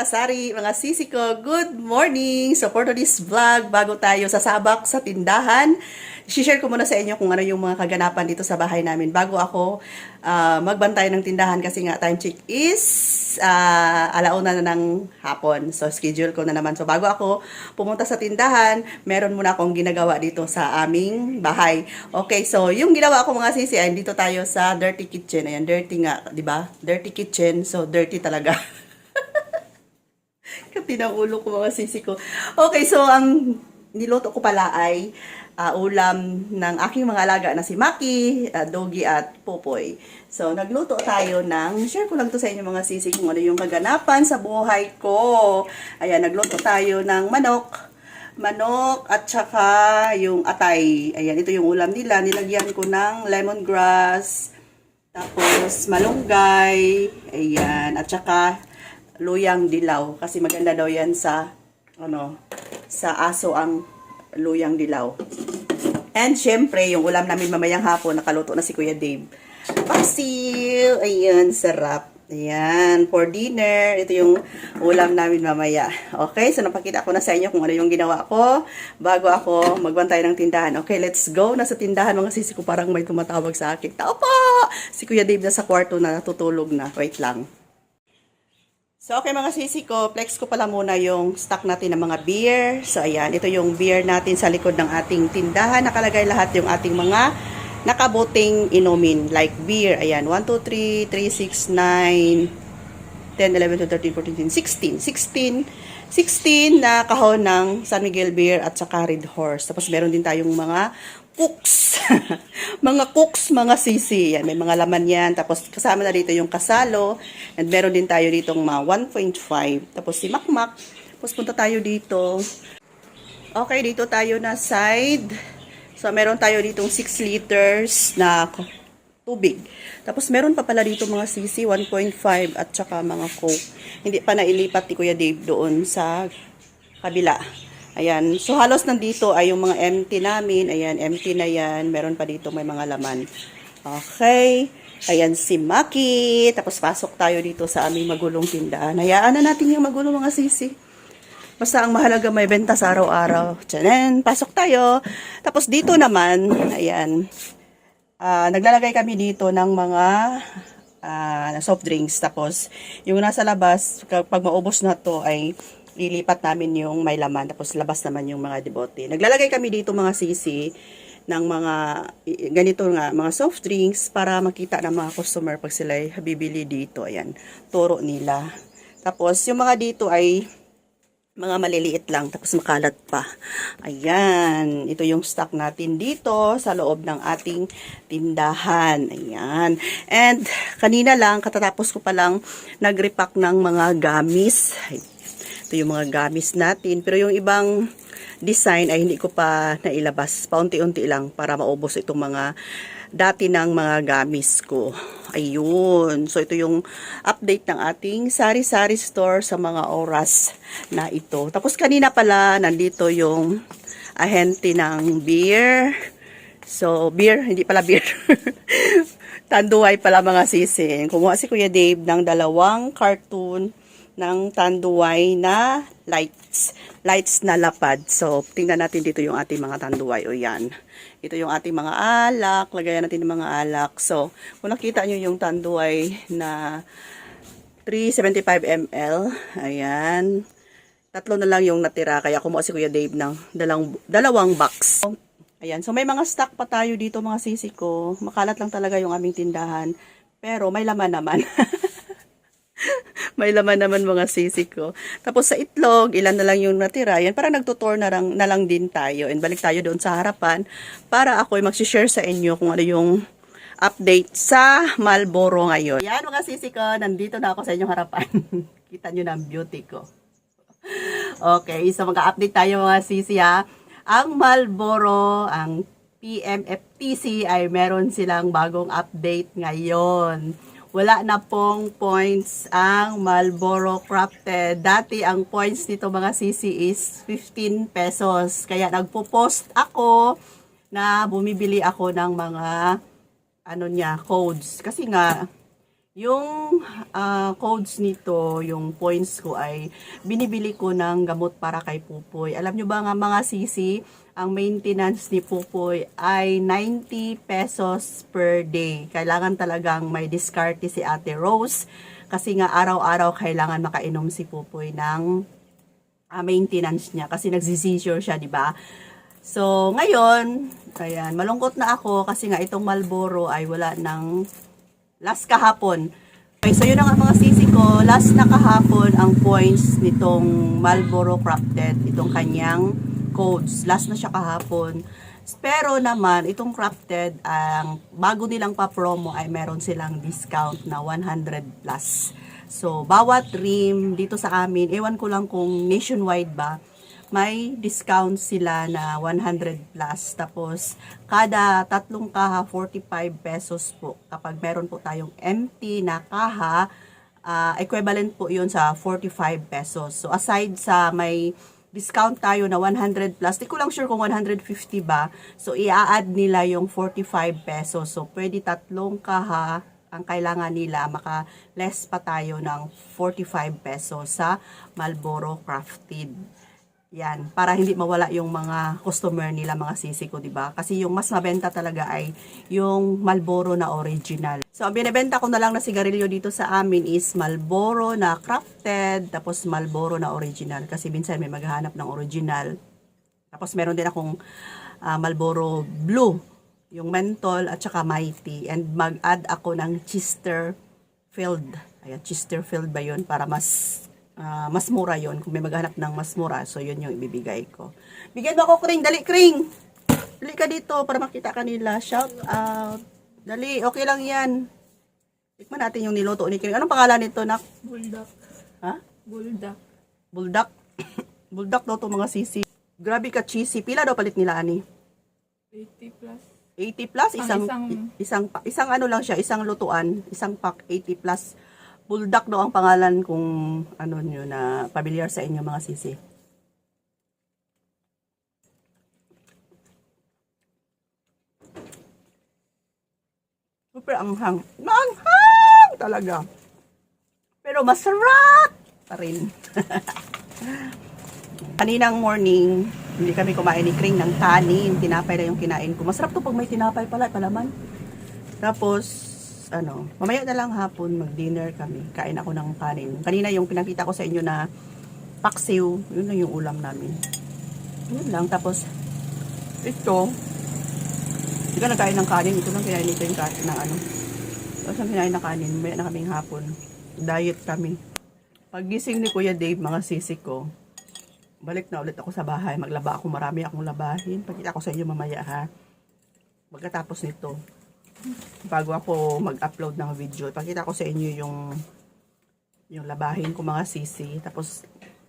kasari, mga sisi ko, good morning! So for today's vlog, bago tayo sasabak sa tindahan, share ko muna sa inyo kung ano yung mga kaganapan dito sa bahay namin. Bago ako ah, magbantay ng tindahan kasi nga time check is ah, alauna na ng hapon. So schedule ko na naman. So bago ako pumunta sa tindahan, meron muna akong ginagawa dito sa aming bahay. Okay, so yung ginawa ko mga sisi, ay dito tayo sa dirty kitchen. Ayan, dirty nga, di ba? Dirty kitchen, so dirty talaga. Kati ng ulo ko mga sisi ko. Okay, so ang niluto ko pala ay ah, ulam ng aking mga alaga na si Maki, ah, Dogi at Popoy. So nagluto tayo ng, share ko lang to sa inyo mga sisi kung ano yung kaganapan sa buhay ko. Ayan, nagluto tayo ng manok manok at saka yung atay. Ayan, ito yung ulam nila. Nilagyan ko ng lemongrass, tapos malunggay, ayan, at saka luyang dilaw kasi maganda daw yan sa ano sa aso ang luyang dilaw. And syempre, yung ulam namin mamayang hapon, nakaluto na si Kuya Dave. Pasil! Ayan, sarap. Ayan, for dinner. Ito yung ulam namin mamaya. Okay, so napakita ko na sa inyo kung ano yung ginawa ko bago ako magbantay ng tindahan. Okay, let's go. Nasa tindahan, mga sisi ko parang may tumatawag sa akin. Tao po! Si Kuya Dave na sa kwarto na natutulog na. Wait lang. So, okay mga sisi ko, flex ko pala muna yung stock natin ng mga beer. So, ayan, ito yung beer natin sa likod ng ating tindahan. Nakalagay lahat yung ating mga nakabuting inumin. Like beer, ayan, 1, 2, 3, 3, 6, 9, 10, 11, 12, 13, 14, 16. 16, 16 na kahon ng San Miguel Beer at saka Red Horse. Tapos meron din tayong mga cooks. mga cooks, mga sisi. Yan, may mga laman yan. Tapos kasama na dito yung kasalo. And meron din tayo dito mga 1.5. Tapos si Makmak. Tapos punta tayo dito. Okay, dito tayo na side. So, meron tayo ditong 6 liters na tubig. Tapos meron pa pala dito mga sisi 1.5 at saka mga coke. Hindi pa nailipat ni Kuya Dave doon sa kabila. Ayan. So halos nandito ay yung mga empty namin. Ayan, empty na yan. Meron pa dito may mga laman. Okay. Ayan si Maki. Tapos pasok tayo dito sa aming magulong tindahan. Hayaan na natin yung magulong mga sisi. Basta ang mahalaga may benta sa araw-araw. Tiyanen, pasok tayo. Tapos dito naman, ayan, ah, naglalagay kami dito ng mga ah, soft drinks. Tapos, yung nasa labas, kapag maubos na to ay lilipat namin yung may laman. Tapos, labas naman yung mga debote. Naglalagay kami dito mga sisi ng mga ganito nga, mga soft drinks para makita ng mga customer pag sila bibili dito. Ayan, turo nila. Tapos, yung mga dito ay mga maliliit lang tapos makalat pa. Ayan, ito yung stock natin dito sa loob ng ating tindahan. Ayan. And kanina lang katatapos ko pa lang nagrepack ng mga gamis. Ito yung mga gamis natin pero yung ibang design ay hindi ko pa nailabas. Paunti-unti lang para maubos itong mga dati ng mga gamis ko. Ayun. So, ito yung update ng ating sari-sari store sa mga oras na ito. Tapos, kanina pala, nandito yung ahente ng beer. So, beer, hindi pala beer. Tanduay pala mga sisi. Kumuha si Kuya Dave ng dalawang cartoon ng tanduay na lights. Lights na lapad. So, tingnan natin dito yung ating mga tanduay. O yan. Ito yung ating mga alak. Lagayan natin ng mga alak. So, kung nakita nyo yung tanduay na 375 ml. Ayan. Tatlo na lang yung natira. Kaya kumuha si Kuya Dave ng dalang, dalawang box. Ayan. So, may mga stock pa tayo dito mga sisi ko. Makalat lang talaga yung aming tindahan. Pero may laman naman. may laman naman mga sisi ko. Tapos sa itlog, ilan na lang yung natira. Yan, parang nagtutor na lang, na lang din tayo. And balik tayo doon sa harapan para ako ay mag-share sa inyo kung ano yung update sa Malboro ngayon. Yan mga sisi ko, nandito na ako sa inyong harapan. Kita nyo na ang beauty ko. Okay, so mag-update tayo mga sisi ha. Ang Malboro, ang PMFTC ay meron silang bagong update ngayon. Wala na pong points ang Marlboro Crafted. Dati ang points nito mga sisi is 15 pesos. Kaya nagpo-post ako na bumibili ako ng mga ano niya, codes. Kasi nga, Yung ah, codes nito, yung points ko ay binibili ko ng gamot para kay Pupoy. Alam nyo ba nga mga sisi, ang maintenance ni Pupoy ay 90 pesos per day. Kailangan talagang may diskarte si Ate Rose kasi nga araw-araw kailangan makainom si Pupoy ng ah, maintenance niya kasi nagsi-seizure siya, di ba? So, ngayon, ayan, malungkot na ako kasi nga itong Malboro ay wala ng last kahapon. Okay, so yun ang mga sisi ko. Last na kahapon ang points nitong Marlboro Crafted, itong kanyang codes. Last na siya kahapon. Pero naman, itong crafted, ang bago nilang pa-promo ay meron silang discount na 100 plus. So, bawat rim dito sa amin, ewan ko lang kung nationwide ba, may discount sila na 100 plus. Tapos, kada tatlong kaha, 45 pesos po. Kapag meron po tayong empty na kaha, ah, equivalent po yun sa 45 pesos. So, aside sa may discount tayo na 100 plus, di ko lang sure kung 150 ba. So, i-add nila yung 45 pesos. So, pwede tatlong kaha ang kailangan nila, maka less pa tayo ng 45 pesos sa Marlboro Crafted. Yan, para hindi mawala yung mga customer nila, mga sisi ko, di ba? Kasi yung mas mabenta talaga ay yung Malboro na original. So, ang binibenta ko na lang na sigarilyo dito sa amin is Malboro na crafted, tapos Malboro na original. Kasi minsan may maghahanap ng original. Tapos meron din akong ah, Marlboro Blue, yung menthol at saka mighty. And mag-add ako ng Chesterfield. Ayan, Chesterfield ba yun? Para mas ah, mas mura yon Kung may maghanap ng mas mura, so yun yung ibibigay ko. Bigyan mo ako, Kring. Dali, Kring! Dali ka dito para makita ka nila. Shout out. Dali, okay lang yan. Tikman natin yung niluto ni Kring. Anong pangalan nito, nak? Buldak. Ha? Buldak. Buldak. Buldak daw to mga sisi. Grabe ka cheesy. Pila daw palit nila ani? 80 plus. 80 plus Ang isang isang- isang isang ano lang siya, isang lutuan, isang pack 80 plus. Buldak daw ang pangalan kung ano nyo na familiar sa inyo mga sisi. Super anghang. Maanghang talaga. Pero masarap pa rin. Kaninang morning, hindi kami kumain ni Kring ng kanin. Tinapay na yung kinain ko. Masarap to pag may tinapay pala, palaman. Tapos, ano, mamaya na lang hapon, mag-dinner kami. Kain ako ng kanin. Kanina yung pinakita ko sa inyo na paksiw, yun lang yung ulam namin. Yun lang. Tapos, ito, hindi ka nagkain ng kanin. Ito lang kinain nito yung kanin ng ano. Tapos ang kinain ng kanin, mamaya na kaming hapon. Diet kami. Pagising ni Kuya Dave, mga sisi ko, balik na ulit ako sa bahay. Maglaba ako, marami akong labahin. Pakita ko sa inyo mamaya ha. Pagkatapos nito, bago ako mag-upload ng video, pakita ko sa inyo yung yung labahin ko mga sisi. Tapos,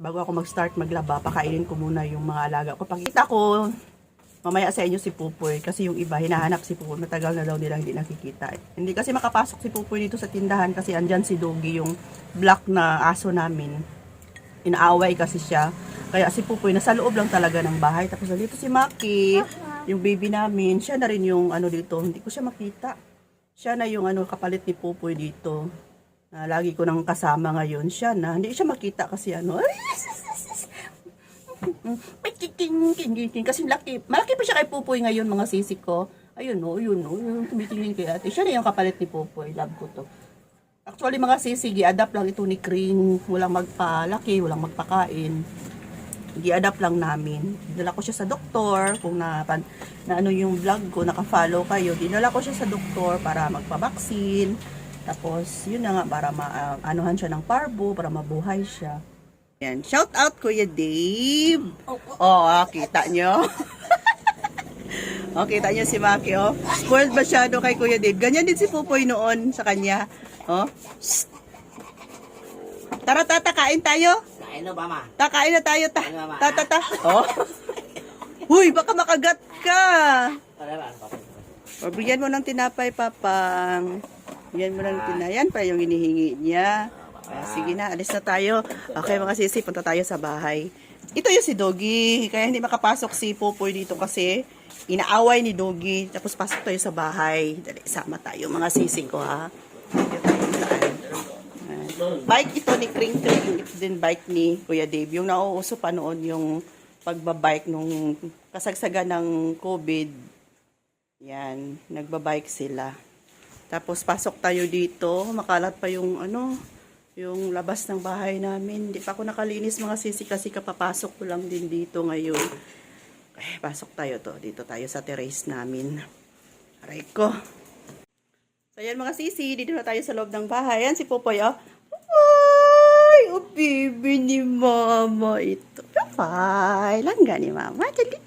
bago ako mag-start maglaba, pakainin ko muna yung mga alaga ko. Pakita ko mamaya sa inyo si Pupoy kasi yung iba hinahanap si Pupoy. Matagal na daw nila hindi nakikita. Hindi kasi makapasok si Pupoy dito sa tindahan kasi andyan si Doggy yung black na aso namin. Inaaway kasi siya. Kaya si Pupoy nasa loob lang talaga ng bahay. Tapos dito si Maki yung baby namin siya na rin yung ano dito hindi ko siya makita siya na yung ano kapalit ni Pupoy dito na lagi ko nang kasama ngayon siya na hindi siya makita kasi ano kasi laki. Malaki pa siya kay Pupoy ngayon, mga sisi ko. Ayun, no, yun, no, yung tumitingin kay ate. Siya na yung kapalit ni Pupoy. Love ko to. Actually, mga sisi, gi-adapt lang ito ni Kring. Walang magpalaki, walang magpakain. Gi-adapt lang namin. Dinala ko siya sa doktor. Kung na, na ano yung vlog ko, naka-follow kayo. Dinala ko siya sa doktor para magpa-vaccine. Tapos, yun na nga, para ma-anuhan siya ng parbo, para mabuhay siya. Yan. Shout out Kuya Dave. Oh, ah, kita nyo. oh, kita nyo si Maki, oh. Spoiled masyado kay Kuya Dave. Ganyan din si Pupoy noon sa kanya. Oh. Tara, tata, kain tayo. Kain na ba, ma? Takain na tayo, ta. Ano, Ma? Ta, ta, ta. Oh. Huy, baka makagat ka. Wala ba? Papa. O, bigyan mo ng tinapay, papang. Bigyan mo ng tinapay. Yan pa yung hinihingi niya. Ah, sige na, alis na tayo. Okay, mga sisi, punta tayo sa bahay. Ito yung si Doggy. Kaya hindi makapasok si Popoy dito kasi inaaway ni Doggy. Tapos pasok tayo sa bahay. Dali, sama tayo, mga sisi ko, ha. Bike ito ni Kring Kring. Ito din bike ni Kuya Dave. Yung nauuso pa noon yung pagbabike nung kasagsagan ng COVID. Yan, nagbabike sila. Tapos pasok tayo dito, makalat pa yung ano, yung labas ng bahay namin. Hindi pa ako nakalinis mga sisi kasi kapapasok ko lang din dito ngayon. Eh, pasok tayo to. Dito tayo sa terrace namin. Aray ko. So, yan mga sisi. Dito na tayo sa loob ng bahay. Yan si Popoy, oh. Popoy! Oh, baby ni mama ito. Popoy! Langga ni mama. Dali.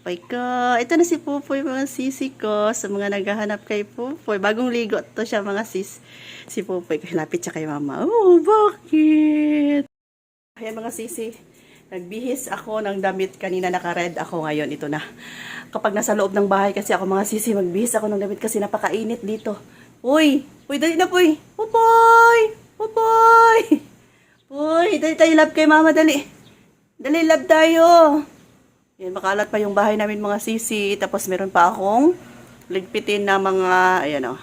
Popoy ko. Ito na si Popoy, mga sisi ko. Sa mga naghahanap kay Popoy. Bagong ligo to siya, mga sis. Si Popoy. Lapit siya kay mama. Oh, bakit? Ayan mga sisi. Nagbihis ako ng damit kanina naka-red ako ngayon. Ito na. Kapag nasa loob ng bahay kasi ako mga sisi, magbihis ako ng damit kasi napakainit dito. Uy! Uy, dali na poy! Pupoy! Pupoy! Uy, dali tayo lab kay mama, dali. Dali lab tayo. Yan, makalat pa yung bahay namin mga sisi. Tapos meron pa akong ligpitin na mga, ayan o,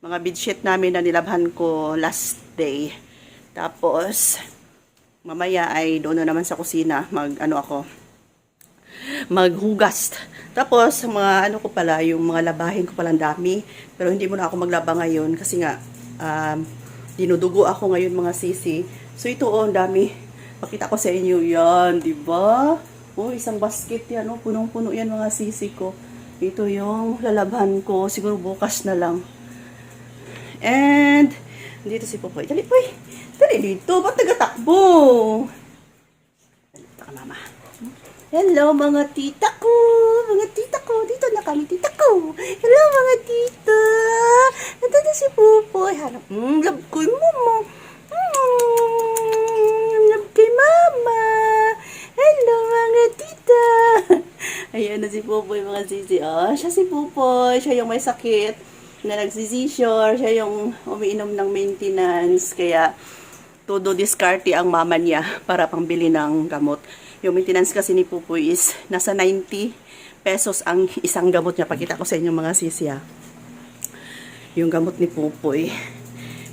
mga bedsheet namin na nilabhan ko last day. Tapos, mamaya ay doon na naman sa kusina mag ano ako maghugas tapos mga ano ko pala yung mga labahin ko palang dami pero hindi mo na ako maglaba ngayon kasi nga um, dinudugo ako ngayon mga sisi so ito oh dami pakita ko sa inyo yan di ba oh isang basket yan oh punong puno yan mga sisi ko ito yung lalabhan ko siguro bukas na lang and dito si Popoy dali Poy dali dito ba't nagatakbo dito ka mama Hello mga tita ko! Mga tita ko! Dito na kami tita ko! Hello mga tita! Ito na si Pupoy. Harap. Mm, love ko yung mama. Mm, love kay mama. Hello mga tita! Ayan na si Pupoy mga sisi. Oh, siya si Pupoy. Siya yung may sakit na nagsisisure. Siya yung umiinom ng maintenance. Kaya todo diskarte ang mama niya para pambili ng gamot. Yung maintenance kasi ni Pupoy is nasa 90 pesos ang isang gamot niya. Pakita ko sa inyo mga sisi ha. Yung gamot ni Pupoy.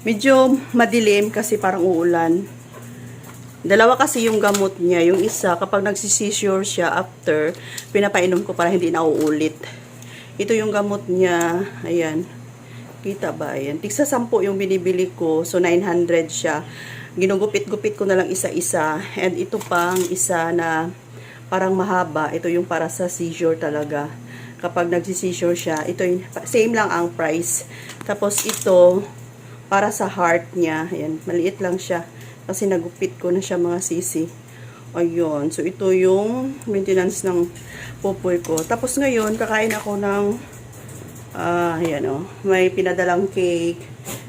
Medyo madilim kasi parang uulan. Dalawa kasi yung gamot niya. Yung isa, kapag nagsisisure siya after, pinapainom ko para hindi na uulit. Ito yung gamot niya. Ayan. Kita ba? Ayan. Tigsa 10 yung binibili ko. So, 900 siya. Ginugupit-gupit ko na lang isa-isa. And ito pang isa na parang mahaba. Ito yung para sa seizure talaga. Kapag nagsi-seizure siya, ito yung, same lang ang price. Tapos ito, para sa heart niya. Ayan, maliit lang siya. Kasi nagupit ko na siya mga sisi. Ayun. So, ito yung maintenance ng popoy ko. Tapos ngayon, kakain ako ng Ah, ayan o. May pinadalang cake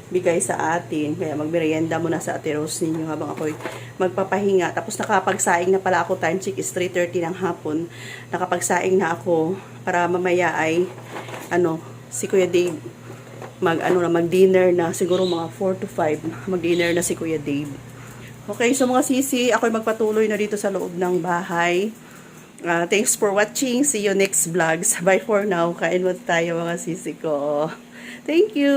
bigay sa atin. Kaya magmerienda muna sa Ate Rose ninyo habang ako'y magpapahinga. Tapos nakapagsaing na pala ako. Time check is 3.30 ng hapon. Nakapagsaing na ako para mamaya ay ano, si Kuya Dave mag ano na mag dinner na siguro mga 4 to 5 mag dinner na si Kuya Dave. Okay, so mga sisi, ako'y magpatuloy na dito sa loob ng bahay. Ah, thanks for watching. See you next vlogs. Bye for now. Kain mo tayo mga sisi ko. Thank you.